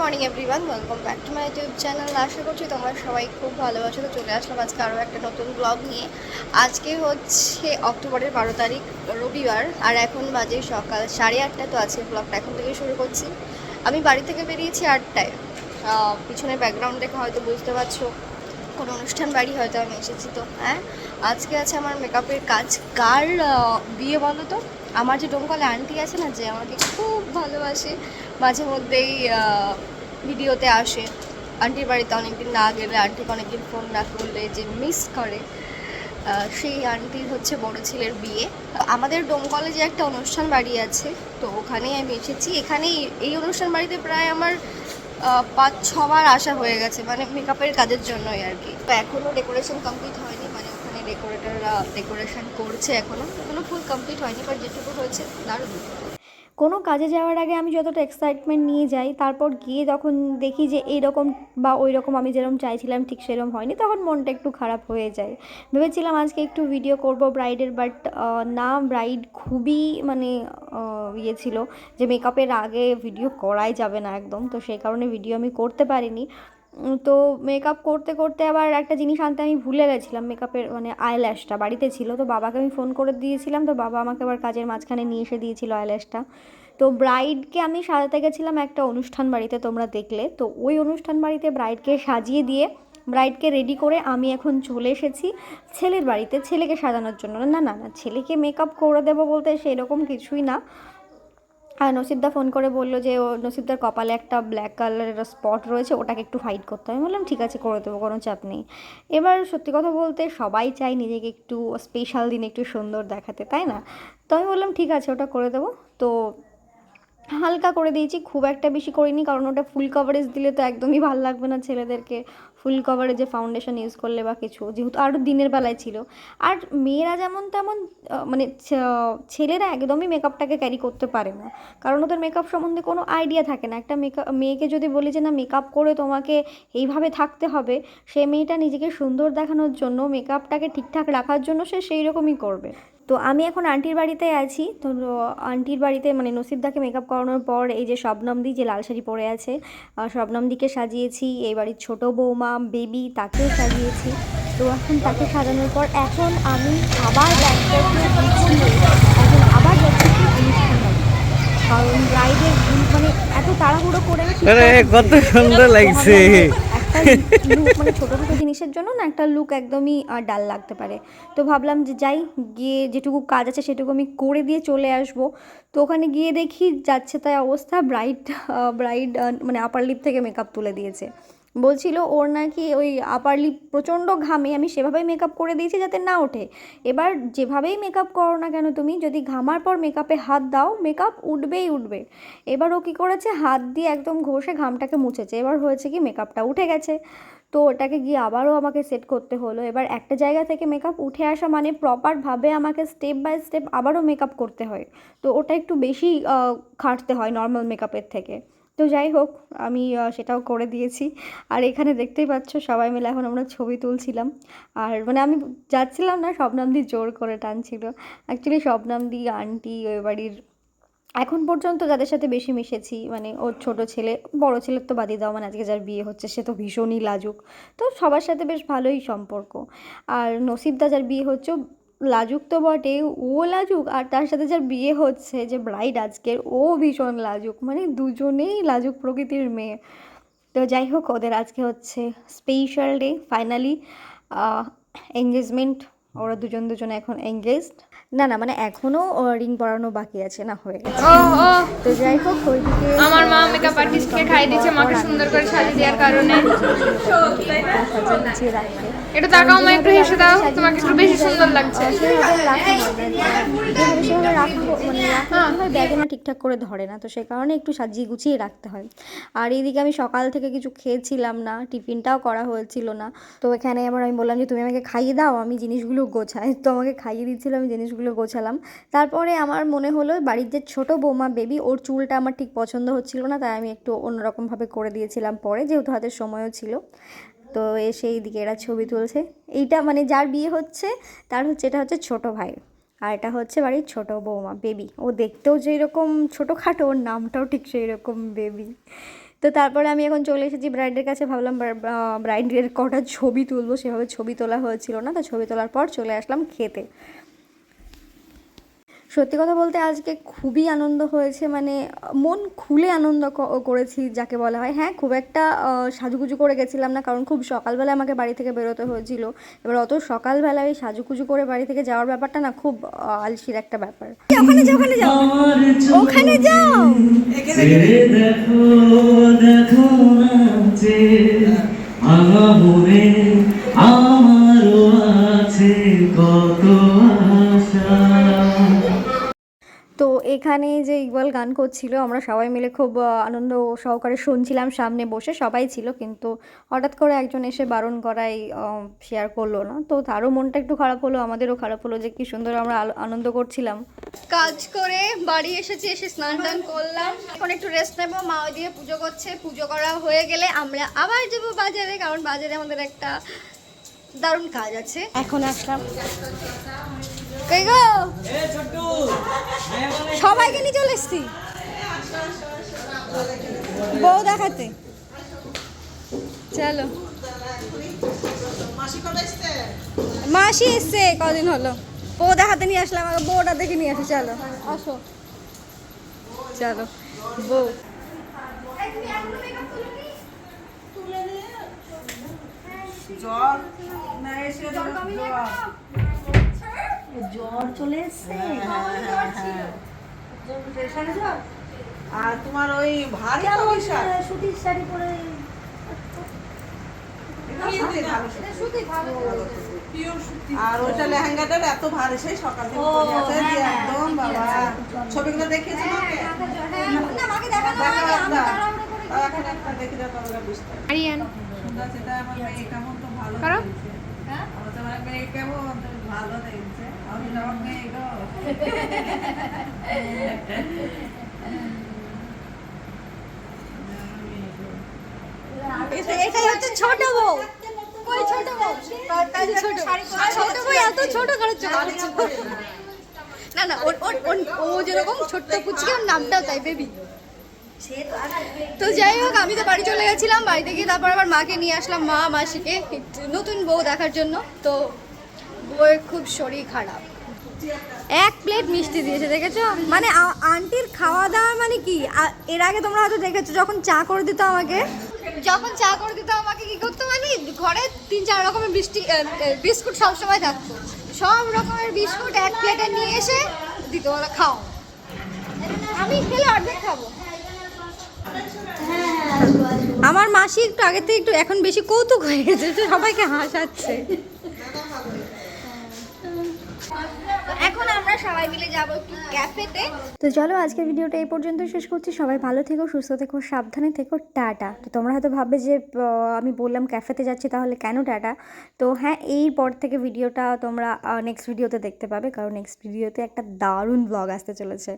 Morning everyone welcome back to my YouTube channel আশা করছি তোমরা সবাই খুব ভালোবাসো তো চলে আসলাম আজকে আরও একটা নতুন ব্লগ নিয়ে। আজকে হচ্ছে অক্টোবরের বারো তারিখ, রবিবার, আর এখন বাজে সকাল সাড়ে আটটা। তো আজকে ব্লগটা এখন থেকে শুরু করছি। আমি বাড়ি থেকে বেরিয়েছি আটটায়। পিছনে ব্যাকগ্রাউন্ড দেখে হয়তো বুঝতে পারছ। কোনো অনুষ্ঠান বাড়ি হয়তো আমি এসেছি তো হ্যাঁ? আজকে আছে আমার মেকআপের কাজ। কার বিয়ে বলো তো? আমার যে ডোমকলে আন্টি আছে না যে, আমাকে খুব ভালোবাসে। মাঝে মধ্যেই ভিডিওতে আসে। আন্টির বাড়িতে অনেকদিন না গেলে আন্টিকে অনেকদিন ফোন না করলে যে মিস করে সেই আন্টির হচ্ছে বড় ছেলের বিয়ে। আমাদের ডোমকলে যে একটা অনুষ্ঠান বাড়ি আছে, তো ওখানেই আমি এসেছি। এখানেই এই অনুষ্ঠান বাড়িতে প্রায় আমার পাঁচ ছবার আসা হয়ে গেছে মানে মেকআপের কাজের জন্যই আর কি। তো এখনও ডেকোরেশন কমপ্লিট হয়নি মানে ওখানে ডেকোরেটররা ডেকোরেশন করছে এখনও এখনও ফুল কমপ্লিট হয়নি বাট যেটুকু হয়েছে, দারুণ। কোনো কাজে যাওয়ার আগে আমি যতটা এক্সাইটমেন্ট নিয়ে যাই, তারপর গিয়ে যখন দেখি যে এইরকম বা ওই রকম আমি যেরকম চাইছিলাম ঠিক সেরকম হয়নি, তখন মনটা একটু খারাপ হয়ে যায়। ভেবেছিলাম আজকে একটু ভিডিও করব ব্রাইডের বাট না ব্রাইড খুবই মানে ইয়ে ছিল যে মেকআপের আগে ভিডিও করাই যাবে না একদম। তো সেই কারণে ভিডিও আমি করতে পারিনি। তো মেকআপ করতে করতে আবার একটা জিনিস আনতে আমি ভুলে গেছিলাম মেকআপের মানে আইল্যাশটা বাড়িতে ছিল, তো বাবাকে আমি ফোন করে দিয়েছিলাম, তো বাবা আমাকে আবার কাজের মাঝখানে নিয়ে এসে দিয়েছিল আইল্যাশটা তো ব্রাইডকে আমি সাজাতে গেছিলাম একটা অনুষ্ঠান বাড়িতে তোমরা দেখলে। তো ওই অনুষ্ঠান বাড়িতে ব্রাইডকে সাজিয়ে দিয়ে ব্রাইডকে রেডি করে আমি এখন চলে এসেছি ছেলের বাড়িতে, ছেলেকে সাজানোর জন্য। না না না, ছেলেকে মেকআপ করে দেবো বলতে সেরকম কিছুই না। আর নসিবদা ফোন করে বলল যে, ও নসিবদার কপালে একটা ব্ল্যাক কালারের স্পট রয়েছে, ওটাকে একটু ফাইট করতে। হবে বললাম, ঠিক আছে, করে দেবো, কোনো চাপ নেই। এবার সত্যি কথা বলতে সবাই চায় নিজেকে একটু স্পেশাল দিন একটু সুন্দর দেখাতে, তাই না? তো আমি বললাম, ঠিক আছে, ওটা করে দেবো। তো হালকা করে দিয়েছি, খুব একটা বেশি করিনি, কারণ ওটা ফুল কভারেজ দিলে তো একদমই ভালো লাগবে না ছেলেদেরকে। ফুল কভারেজে ফাউন্ডেশন ইউজ করলে বা কিছু, যেহেতু আরও দিনের বেলায় ছিল। আর মেয়েরা যেমন তেমন মানে ছেলেরা একদমই মেকআপটাকে ক্যারি করতে পারে না। কারণ ওদের মেকআপ সম্বন্ধে কোনো আইডিয়া থাকে না। একটা মেকআপ মেয়েকে যদি বলি যে, না মেকআপ করে তোমাকে এইভাবে থাকতে হবে সে মেয়েটা নিজেকে সুন্দর দেখানোর জন্য মেকআপটাকে ঠিকঠাক রাখার জন্য সে সেই রকমই করবে। তো আমি এখন আন্টির বাড়িতে আছি। তো আন্টির বাড়িতে মানে নসিবদাকে মেকআপ করানোর পর এই যে শবনমদি যে লাল শাড়ি পরে আছে শবনমদিকে সাজিয়েছি। এই বাড়ির ছোটো বৌমা বেবি তাকেও সাজিয়েছি। তো এখন তাকে সাজানোর পর এখন আমি আবার ব্যাগটাকে গুছিয়ে এখন আবার অনুষ্ঠান কারণ ব্রাইডের মানে এত তাড়াহুড়ো করে কত সুন্দর লাগছে। মানে ছোটো ছোটো জিনিসের জন্য না একটা লুক একদমই ডাল লাগতে পারে। তো ভাবলাম যে যাই, গিয়ে যেটুকু কাজ আছে সেটুকু আমি করে দিয়ে চলে আসব। তো ওখানে গিয়ে দেখি যাচ্ছে তাই অবস্থা ব্রাইড ব্রাইড মানে আপার লিপ থেকে মেকআপ তুলে দিয়েছে। বলছিল, ওর নাকি ওই আপার লিপ প্রচণ্ড ঘামে, আমি সেভাবেই মেকআপ করে দিয়েছি যাতে না ওঠে। এবার যেভাবেই মেকআপ করো না কেন তুমি, যদি ঘামার পর মেকআপে হাত দাও মেকআপ উঠবেই উঠবে। এবার ও কী করেছে, হাত দিয়ে একদম ঘষে ঘামটাকে মুছেছে। এবার হয়েছে কি মেকআপটা উঠে গেছে। তো ওটাকে গিয়ে আবারও আমাকে সেট করতে হলো। এবার একটা জায়গা থেকে মেকআপ উঠে আসা মানে প্রপারভাবে আমাকে স্টেপ বাই স্টেপ আবারও মেকআপ করতে হয়। তো ওটা একটু বেশি খাটতে হয় নর্মাল মেকআপের থেকে। তো যাই হোক, আমি সেটাও করে দিয়েছি। আর এখানে দেখতেই পাচ্ছ, সবাই মিলে এখন আমরা ছবি তুলছিলাম। আর মানে আমি যাচ্ছিলাম না, শবনামদি জোর করে টানছিল। অ্যাকচুয়ালি শবনামদি, আন্টি, ওই বাড়ির, এখন পর্যন্ত যাদের সাথে বেশি মিশেছি মানে ওর ছোট ছেলে, বড় ছেলের তো বাদই দাও মানে আজকে যার বিয়ে হচ্ছে, সে তো ভীষণই লাজুক। তো সবার সাথে বেশ ভালোই সম্পর্ক। আর নসিবদা যার বিয়ে হচ্ছে লাজুক তো বটে, ও লাজুক আর তার সাথে যার বিয়ে হচ্ছে যে ব্রাইড আজকের, ও ভীষণ লাজুক মানে দুজনেই লাজুক প্রকৃতির মেয়ে। তো যাই হোক, ওদের আজকে হচ্ছে স্পেশাল ডে ফাইনালি এঙ্গেজমেন্ট ওরা দুজন দুজন এখন এঙ্গেজড না না মানে এখনও রিং পরানো বাকি আছে না হয়ে গেছে। তো যাই হোক ওইদিকে আমার মা মেকআপ আর্টিস্টকে খাই দিয়েছে মাকে সুন্দর করে সাজিয়ে দেওয়ার কারণে। একটু তাকাও মা একটু হেসে দাও তোমাকে একটু বেশি সুন্দর লাগছে। মানে হয়। ব্যাগে না ঠিকঠাক করে ধরে না তো সেই কারণে একটু সাজিয়ে গুছিয়ে রাখতে হয়। আর এইদিকে আমি সকাল থেকে কিছু খেয়েছিলাম না টিফিনটাও করা হয়েছিল না। তো এখানে আমার আমি বললাম যে তুমি আমাকে খাইয়ে দাও আমি জিনিসগুলো গোছাই। তো আমাকে খাইয়ে দিচ্ছিল আমি জিনিসগুলো গোছালাম। তারপরে আমার মনে হলো বাড়ির যে ছোটো বৌমা বেবি, ওর চুলটা আমার ঠিক পছন্দ হচ্ছিল না, তাই আমি একটু অন্যরকমভাবে করে দিয়েছিলাম পরে, যেহেতু হাতের সময়ও ছিল। তো এসে এইদিকে এরা ছবি তুলছে। এইটা মানে যার বিয়ে হচ্ছে, তার হচ্ছে, এটা হচ্ছে ছোট ভাই। আর এটা হচ্ছে বাড়ির ছোট বৌমা বেবি। ও দেখতেও যেরকম ছোটোখাটো, ওর নামটাও ঠিক সেই রকম বেবি। তো তারপরে আমি এখন চলে এসেছি ব্রাইডের কাছে, ভাবলাম ব্রাইডের কটা ছবি তুলবো। সেভাবে ছবি তোলা হয়েছিল না, তো ছবি তোলার পর চলে আসলাম খেতে। সত্যি কথা বলতে আজকে খুবই আনন্দ হয়েছে মানে মন খুলে আনন্দ ক- করেছি যাকে বলা হয়। হ্যাঁ খুব একটা সাজুগুজু করে গেছিলাম না কারণ খুব সকালবেলা আমাকে বাড়ি থেকে বেরোতে হয়েছিল। এবার অত সকালবেলা ওই সাজুগুজু করে বাড়ি থেকে যাওয়ার ব্যাপারটা না খুব আলসির একটা ব্যাপার। ওখানে যাও ওখানে যাও। ওখানে যাও। দেখো দেখো নাচে এখানে যে ইকবাল গান করছিল আমরা সবাই মিলে খুব আনন্দ সহকারে শুনছিলাম সামনে বসে সবাই ছিল কিন্তু হঠাৎ করে একজন এসে বারণ করাই শেয়ার করল না। তো তারও মনটা একটু খারাপ হলো আমাদেরও খারাপ হলো যে কি সুন্দর আমরা আলো- আনন্দ করছিলাম। কাজ করে বাড়ি এসেছি এসে স্নান টান করলাম। এখন একটু রেস্ট নেব মা ওই দিয়ে পুজো করছে পুজো করা হয়ে গেলে আমরা আবার যাব বাজারে কারণ বাজারে আমাদের একটা দারুণ কাজ আছে। এখন আসলাম। কই গো? সবাইকে নিয়ে চলে এসছি। বউ দেখাতে। চলো। মাসি এসছে কদিন হলো? বউ দেখাতে নিয়ে আসলাম আমাকে বউটা দেখে নিয়ে আসি চলো। আসো। চলো। বউ। আর তোমার ওই ভারী বিশাল সুতির শাড়ি পরে আর ওইটা লেহেঙ্গাটার এত ভারী সেই সকাল থেকে পরে একদম বাবা। ছবিগুলো দেখিয়েছি মাকে দেখো ভালো এটাই না না ও যেরকম ছোট্ট পুচকি, ওর নামটাও তাই বেবি তো যাই হোক, আমি তো বাড়ি চলে গেছিলাম, বাড়িতে গিয়ে তারপর আবার মাকে নিয়ে আসলাম, মা, মাসিকে নতুন বউ দেখার জন্য। তো বউয়ের খুব শরীর খারাপ। এক প্লেট মিষ্টি দিয়েছে দেখেছ? মানে আন্টির খাওয়া দাওয়া মানে কি? এর আগে তোমরা হয়তো দেখেছ যখন চা করে দিত আমাকে। যখন চা করে দিত আমাকে কি করতো মানে ঘরে তিন চার রকমের বৃষ্টি বিস্কুট সবসময় থাকতো। সব রকমের বিস্কুট এক প্লেটে নিয়ে এসে দিত ওরা খাও। আমি খেলে অর্ধেক খাব। আমার মাসি একটু আগে থেকে একটু এখন বেশি কৌতুক হয়ে গেছে সবাইকে হাসাচ্ছে। এখন আমরা সবাই মিলে যাব একটু ক্যাফেতে। তো চলো, আজকের ভিডিওটা এই পর্যন্ত শেষ করছি। সবাই ভালো থেকো, সুস্থ থেকো, সাবধানে থেকো। টাটা। তো তোমরা হয়তো ভাববে যে আমি বললাম ক্যাফেতে যাচ্ছি, তাহলে কেন টাটা? তো হ্যাঁ এই পর থেকে ভিডিওটা তোমরা নেক্সট ভিডিওতে দেখতে পাবে, কারণ নেক্সট ভিডিওতে একটা দারুণ ব্লগ আসতে চলেছে।